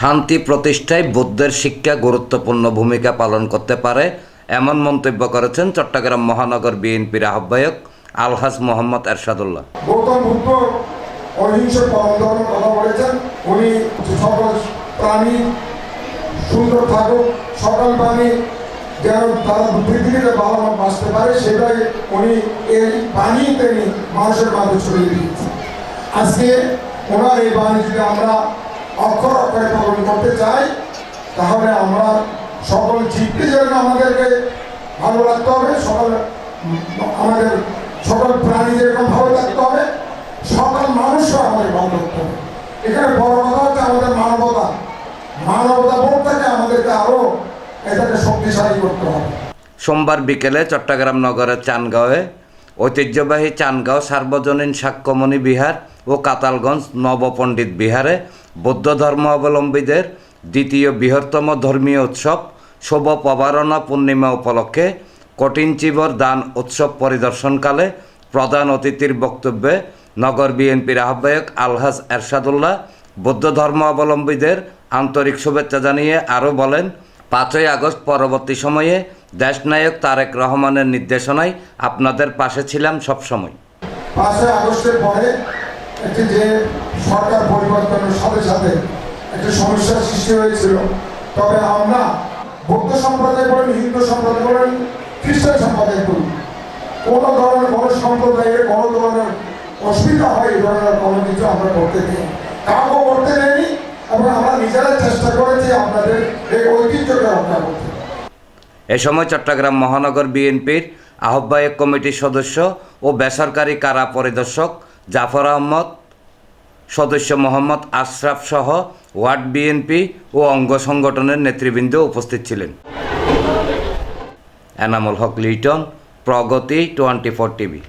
শান্তি প্রতিষ্ঠায় বুদ্ধের শিক্ষা গুরুত্বপূর্ণ ভূমিকা পালন করতে পারে, এমন মন্তব্য করেছেন চট্টগ্রাম মহানগর বিএনপির আহ্বায়ক আলহাজ মোহাম্মদ এরশাদুল্লাহ। গৌতম বুদ্ধ কথা বলেছেন। উনি সকল প্রাণী সুন্দর থাকুক, সকল প্রাণী যেন তারা পৃথিবীতে ভালো বাঁচতে পারে, সেটাই উনি এই বাণী তিনি মানুষের মাঝে ছড়িয়ে দিয়েছেন। আজকে ওনার এই বাণী যদি আমরা অক্ষর অক্ষরে পালন করতে চাই, তাহলে আমরা সকল জীবকে যেন আমাদেরকে ভালো রাখতে হবে, সকল, আমাদের সকল প্রাণী যেরকম ভালো থাকতে হবে, সকল মানুষও আমাদের ভালো থাকতে হবে। এখানে বড় কথা হচ্ছে আমাদের মানবতা। মানবতা বোধটাকে আমাদেরকে আরও এটাকে শক্তিশালী করতে হবে। সোমবার বিকেলে চট্টগ্রাম নগরের চানগাঁওয়ে ঐতিহ্যবাহী চানগাঁও সার্বজনীন সাক্ষ্যমণি বিহার ও কাতালগঞ্জ নবপণ্ডিত বিহারে বৌদ্ধ ধর্মাবলম্বীদের দ্বিতীয় বৃহত্তম ধর্মীয় উৎসব শুভ পবারণা পূর্ণিমা উপলক্ষে কঠিন চিবর দান উৎসব পরিদর্শনকালে প্রধান অতিথির বক্তব্যে নগর বিএনপির আহ্বায়ক আলহাজ এরশাদুল্লাহ বৌদ্ধ ধর্মাবলম্বীদের আন্তরিক শুভেচ্ছা জানিয়ে আরও বলেন, পাঁচই আগস্ট পরবর্তী সময়ে দেশনায়ক তারেক রহমানের নির্দেশনায় আপনাদের পাশে ছিলাম সবসময়। পাঁচই আগস্টের পরে একটি যে সরকার পরিবর্তনের সাথে সাথে একটি সমস্যার সৃষ্টি হয়েছিল, তবে আমরা বৌদ্ধ সম্প্রদায় বলেন, হিন্দু সম্প্রদায় বলেন, খ্রিস্টান সম্প্রদায় বলি, কোনো ধরনের কোনো সম্প্রদায়ের কোনো ধরনের অসুবিধা হয় এই ধরনের কোনো কিছু আমরা করতে দিই কাউকে করতে দেয়নি, এবং আমরা নিজেরাই চেষ্টা করেছি আপনাদের এই ঐতিহ্যকে রক্ষা করতে। এ সময় চট্টগ্রাম মহানগর বিএনপির আহ্বায়ক কমিটির সদস্য ও বেসরকারি কারা পরিদর্শক জাফর আহমদ, সদস্য মোহাম্মদ আশরাফ সহ ওয়ার্ড বিএনপি ও অঙ্গ সংগঠনের নেতৃবৃন্দ উপস্থিত ছিলেন। Enamul Haque Liton, Pragati twenty four TV.